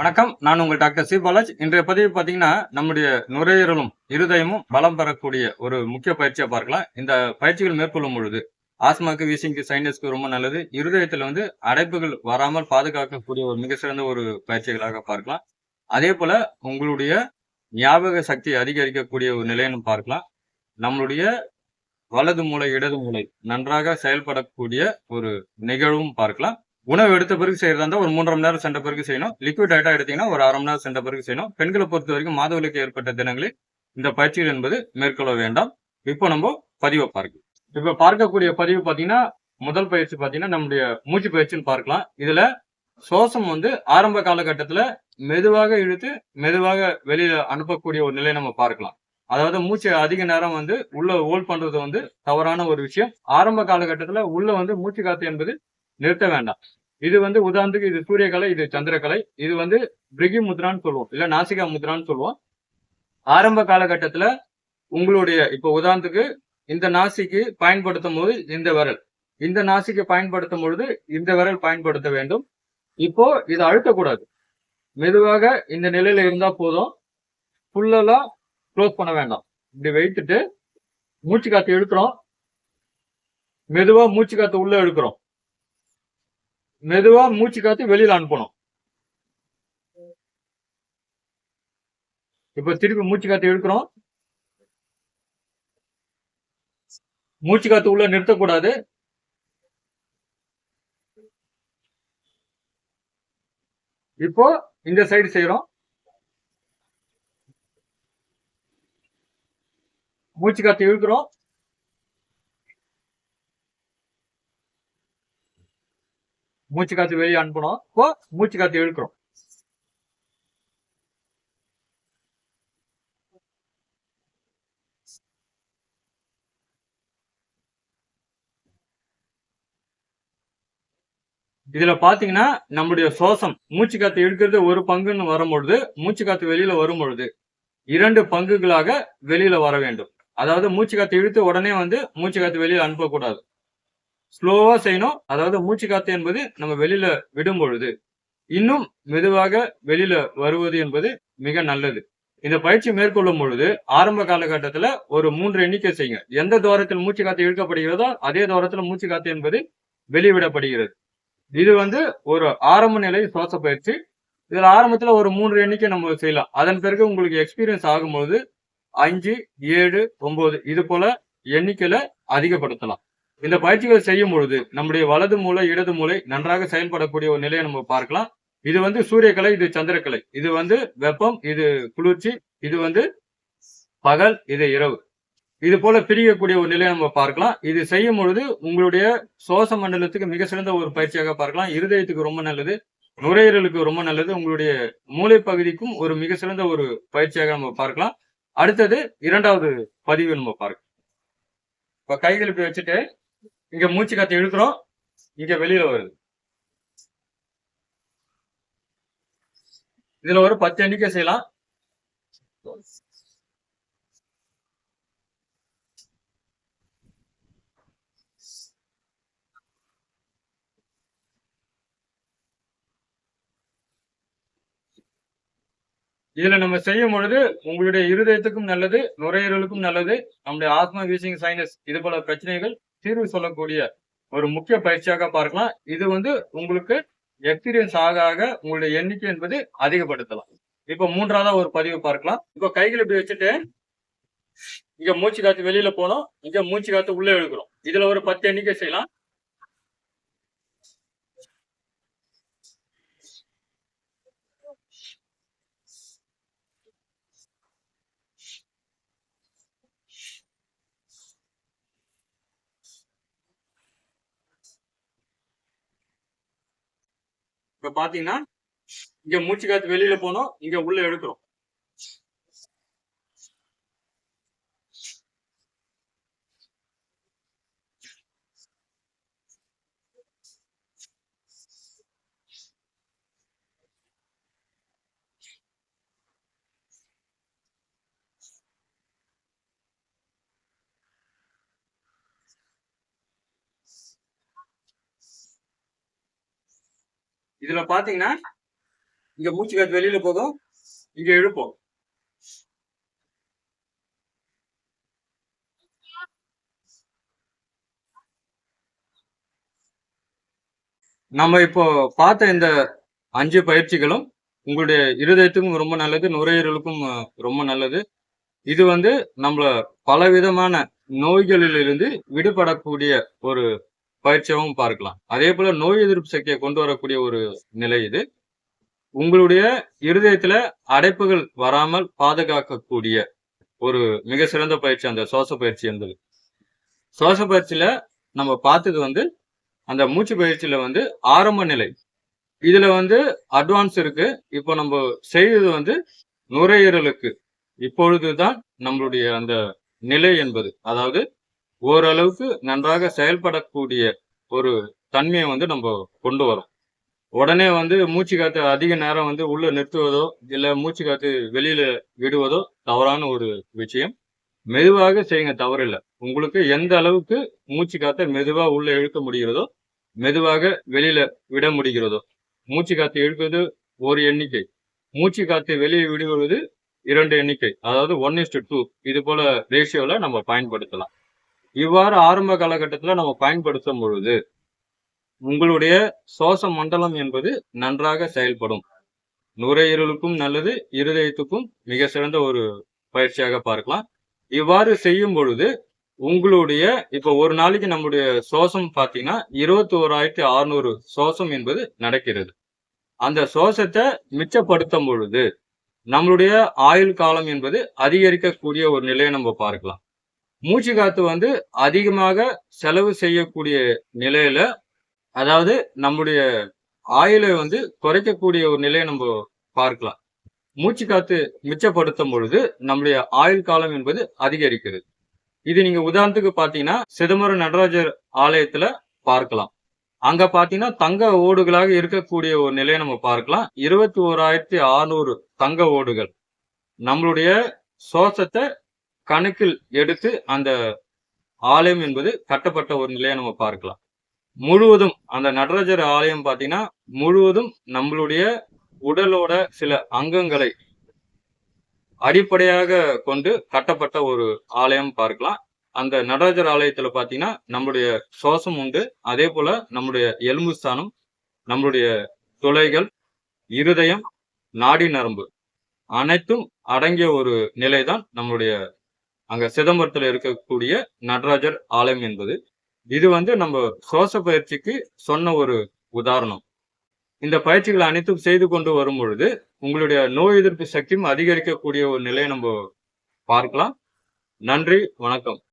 வணக்கம். நான் உங்கள் டாக்டர் சி. பாலாஜ். இன்றைய பதிவு பார்த்தீங்கன்னா நம்முடைய நுரையீரலும் இருதயமும் பலம் பெறக்கூடிய ஒரு முக்கிய பயிற்சியை பார்க்கலாம். இந்த பயிற்சிகள் மேற்கொள்ளும் பொழுது ஆஸ்மாக்கு வீசிங்க்கு சைனஸ்க்கு ரொம்ப நல்லது. இருதயத்தில் வந்து அடைப்புகள் வராமல் பாதுகாக்கக்கூடிய ஒரு மிக சிறந்த ஒரு பயிற்சிகளாக பார்க்கலாம். அதே போல உங்களுடைய ஞாபக சக்தி அதிகரிக்கக்கூடிய ஒரு நிலைன்னு பார்க்கலாம். நம்மளுடைய வலது மூளை இடது மூளை நன்றாக செயல்படக்கூடிய ஒரு நிகழ்வும் பார்க்கலாம். உணவு எடுத்த பிறகு செய்யறதா இருந்தால் ஒரு மூன்றரை மணி நேரம் சென்ற பிறகு செய்யணும். லிக்விட் டயட்டா எடுத்தீங்கன்னா ஒரு அரை மணி நேரம் சென்ற பிறகு செய்யணும். பெண்களை பொறுத்த வரைக்கும் மாதவிலக்கு ஏற்பட்ட தினங்களில் இந்த பயிற்சிகள் என்பது மேற்கொள்ள வேண்டாம். இப்போ நம்ம பதிவை பார்க்கலாம். இப்போ பார்க்கக்கூடிய பதிவு பார்த்தீங்கன்னா முதல் பயிற்சி பார்த்தீங்கன்னா நம்முடைய மூச்சு பயிற்சின்னு பார்க்கலாம். இதுல சுவாசம் வந்து ஆரம்ப காலகட்டத்துல மெதுவாக இழுத்து மெதுவாக வெளியில அனுப்பக்கூடிய ஒரு நிலையை நம்ம பார்க்கலாம். அதாவது மூச்சு அதிக நேரம் வந்து உள்ள ஹோல்ட் பண்றது வந்து தவறான ஒரு விஷயம். ஆரம்ப காலகட்டத்துல உள்ள வந்து மூச்சு காத்து என்பது நிறுத்த வேண்டாம். இது வந்து உதாரணத்துக்கு இது சூரியகலை இது சந்திரகலை இது வந்து பிரிகி முத்ரான்னு சொல்லுவோம். இல்ல நாசிகா முத்ரான்னு சொல்லுவோம். ஆரம்ப காலகட்டத்துல உங்களுடைய இப்போ உதாரணத்துக்கு இந்த நாசிக்கு பயன்படுத்தும் போது இந்த விரல். இந்த நாசிக்கு பயன்படுத்தும் பொழுது இந்த விரல் பயன்படுத்த வேண்டும். இப்போ இதை அழுத்தக்கூடாது. மெதுவாக இந்த நிலையில இருந்தா போதும். ஃபுல்லெல்லாம் க்ளோஸ் பண்ண வேண்டாம். இப்படி வைத்துட்டு மூச்சு காத்து இழுக்கிறோம். மெதுவா மூச்சு காத்து உள்ள எடுக்கிறோம் மெதுவா மூச்சு காத்து வெளியில அனுப்பணும். இப்ப திருப்பி மூச்சு காத்து இழுக்கிறோம். மூச்சு காத்து உள்ள நிறுத்தக்கூடாது. இப்போ இந்த சைடு செய்யறோம் மூச்சு காத்து இழுக்கிறோம். மூச்சு காத்து வெளியே அனுப்பணும் இப்போ மூச்சு காத்து இழுக்கிறோம். இதுல பாத்தீங்கன்னா நம்முடைய சுவாசம். மூச்சு காத்து இழுக்கிறது ஒரு பங்குன்னு வரும்பொழுது மூச்சு காத்து வெளியில வரும் பொழுது இரண்டு பங்குகளாக வெளியில வர வேண்டும். அதாவது மூச்சு காத்து இழுத்து உடனே வந்து மூச்சு காத்து வெளியில அனுப்பக்கூடாது. ஸ்லோவா செய்யணும். அதாவது மூச்சு காத்து என்பது நம்ம வெளியில விடும் பொழுது இன்னும் மெதுவாக வெளியில வருவது என்பது மிக நல்லது. இந்த பயிற்சி மேற்கொள்ளும் பொழுது ஆரம்ப காலகட்டத்துல ஒரு மூன்று எண்ணிக்கை செய்யுங்க. எந்த தூரத்தில் மூச்சு காத்து இழுக்கப்படுகிறதோ அதே தூரத்துல மூச்சு காத்து என்பது வெளிவிடப்படுகிறது. இது வந்து ஒரு ஆரம்ப நிலை சுவாச பயிற்சி. இதுல ஆரம்பத்துல ஒரு மூன்று எண்ணிக்கை நம்ம செய்யலாம். அதன் பிறகு உங்களுக்கு எக்ஸ்பீரியன்ஸ் ஆகும்போது அஞ்சு ஏழு ஒன்பது இது போல எண்ணிக்கையில அதிகப்படுத்தலாம். இந்த பயிற்சிகள் செய்யும் பொழுது நம்முடைய வலது மூளை இடது மூளை நன்றாக செயல்படக்கூடிய ஒரு நிலையை நம்ம பார்க்கலாம். இது வந்து சூரியக்கலை இது சந்திரக்கலை. இது வந்து வெப்பம் இது குளிர்ச்சி இது வந்து பகல் இது இரவு. இது போல பிரிக்கக்கூடிய ஒரு நிலையை நம்ம பார்க்கலாம். இது செய்யும் பொழுது உங்களுடைய சுவாச மண்டலத்துக்கு மிக சிறந்த ஒரு பயிற்சியாக பார்க்கலாம். இருதயத்துக்கு ரொம்ப நல்லது நுரையீரலுக்கு ரொம்ப நல்லது உங்களுடைய மூளை பகுதிக்கும் ஒரு மிக சிறந்த ஒரு பயிற்சியாக நம்ம பார்க்கலாம். அடுத்தது இரண்டாவது பதிவு நம்ம பார்க்கலாம். இப்ப கைகள் இப்படி வச்சுட்டு இங்க மூச்சு காத்து இழுக்கிறோம். இங்க வெளியில வருது. இதுல ஒரு பத்து எண்ணிக்கை செய்யலாம். இதுல நம்ம செய்யும் பொழுது உங்களுடைய இருதயத்துக்கும் நல்லது நுரையீரலுக்கும் நல்லது. நம்முடைய ஆத்மா வீசிங் சைனஸ் இது போல பிரச்சனைகள் தீர்வு சொல்லக்கூடிய ஒரு முக்கிய பயிற்சியாக பார்க்கலாம். இது வந்து உங்களுக்கு எக்ஸ்பீரியன்ஸ் ஆக ஆக உங்களுடைய எண்ணிக்கை என்பது அதிகப்படுத்தலாம். இப்ப மூன்றாவதா ஒரு பதிவு பார்க்கலாம். இப்ப கைகளை இப்படி வச்சுட்டு இங்க மூச்சு காத்து வெளியில போனோம். இங்க மூச்சு காத்து உள்ள இழுக்கிறோம். இதுல ஒரு பத்து எண்ணிக்கை செய்யலாம். இப்ப பாத்தீங்கன்னா இங்க மூச்சு காத்து வெளியில போனோம் இங்க உள்ள எடுக்கிறோம் இதுல பாத்தீங்கன்னா இங்க மூச்சு காத்து வெளியில போதும் இங்க இழுப்போம். நம்ம இப்போ பார்த்த இந்த அஞ்சு பயிற்சிகளும் உங்களுடைய இருதயத்துக்கும் ரொம்ப நல்லது நுரையீரலுக்கும் ரொம்ப நல்லது. இது வந்து நம்மள பலவிதமான நோய்களிலிருந்து விடுபடக்கூடிய ஒரு பயிற்சியாகவும் பார்க்கலாம். அதே போல நோய் எதிர்ப்பு சக்தியை கொண்டு வரக்கூடிய ஒரு நிலை இது. உங்களுடைய இருதயத்துல அடைப்புகள் வராமல் பாதுகாக்கக்கூடிய ஒரு மிக சிறந்த பயிற்சி அந்த சுவாச பயிற்சி என்பது. சுவாச பயிற்சியில நம்ம பார்த்தது வந்து அந்த மூச்சு பயிற்சியில வந்து ஆரம்ப நிலை. இதுல வந்து அட்வான்ஸ் இருக்கு. இப்போ நம்ம செய்தது வந்து நுரையீரலுக்கு. இப்பொழுதுதான் நம்மளுடைய அந்த நிலை என்பது. அதாவது ஓரளவுக்கு நன்றாக செயல்படக்கூடிய ஒரு தன்மையை வந்து நம்ம கொண்டு வரோம். உடனே வந்து மூச்சு காத்து அதிக நேரம் வந்து உள்ள நிறுத்துவதோ இல்லை மூச்சு காத்து வெளியில விடுவதோ தவறான ஒரு விஷயம். மெதுவாக செய்யுங்க தவறில்லை. உங்களுக்கு எந்த அளவுக்கு மூச்சு காத்த மெதுவா உள்ள இழுக்க முடிகிறதோ மெதுவாக வெளியில விட முடிகிறதோ மூச்சு காத்து இழுப்பது ஒரு எண்ணிக்கை. மூச்சு காத்து வெளியே விடுவது இரண்டு எண்ணிக்கை. அதாவது ஒன் இஸ்டு டூ இது போல ரேஷியோல நம்ம பயன்படுத்தலாம். இவ்வாறு ஆரம்ப காலகட்டத்தில் நம்ம பயன்படுத்தும் பொழுது உங்களுடைய சுவாச மண்டலம் என்பது நன்றாக செயல்படும். நுரையீரலுக்கும் நல்லது இருதயத்துக்கும் மிக சிறந்த ஒரு பயிற்சியாக பார்க்கலாம். இவ்வாறு செய்யும் பொழுது உங்களுடைய இப்போ ஒரு நாளைக்கு நம்முடைய சுவாசம் பார்த்தீங்கன்னா இருபத்தி ஓராயிரத்தி அறுநூறு சுவாசம் என்பது நடக்கிறது. அந்த சுவாசத்தை மிச்சப்படுத்தும் பொழுது நம்மளுடைய ஆயுள் காலம் என்பது அதிகரிக்கக்கூடிய ஒரு நிலையை நம்ம பார்க்கலாம். மூச்சு காத்து வந்து அதிகமாக செலவு செய்யக்கூடிய நிலையில அதாவது நம்முடைய ஆயுளை வந்து குறைக்கக்கூடிய ஒரு நிலையை நம்ம பார்க்கலாம். மூச்சு காத்து மிச்சப்படுத்தும் பொழுது நம்முடைய ஆயுள் காலம் என்பது அதிகரிக்கிறது. இது நீங்க உதாரணத்துக்கு பாத்தீங்கன்னா சிதம்பரம் நடராஜர் ஆலயத்துல பார்க்கலாம். அங்க பாத்தீங்கன்னா தங்க ஓடுகளாக இருக்கக்கூடிய ஒரு நிலையை நம்ம பார்க்கலாம். இருபத்தி ஓராயிரத்தி ஆறுநூறு தங்க ஓடுகள். நம்மளுடைய சுவாசத்தை கணக்கில் எடுத்து அந்த ஆலயம் என்பது கட்டப்பட்ட ஒரு நிலையை நம்ம பார்க்கலாம். முழுவதும் அந்த நடராஜர் ஆலயம் பார்த்தீங்கன்னா முழுவதும் நம்மளுடைய உடலோட சில அங்கங்களை அடிப்படையாக கொண்டு கட்டப்பட்ட ஒரு ஆலயம் பார்க்கலாம். அந்த நடராஜர் ஆலயத்துல பாத்தீங்கன்னா நம்மளுடைய சுவாசம் உண்டு. அதே போல நம்முடைய எலும்பு ஸ்தானம் நம்மளுடைய துளைகள் இருதயம் நாடி நரம்பு அனைத்தும் அடங்கிய ஒரு நிலைதான் நம்மளுடைய அங்க சிதம்பரத்துல இருக்கக்கூடிய நடராஜர் ஆலயம் என்பது. இது வந்து நம்ம சுவாச பயிற்சிக்கு சொன்ன ஒரு உதாரணம். இந்த பயிற்சிகள் அனைத்தும் செய்து கொண்டு வரும் பொழுது உங்களுடைய நோய் எதிர்ப்பு சக்தியும் அதிகரிக்கக்கூடிய ஒரு நிலையை நம்ம பார்க்கலாம். நன்றி வணக்கம்.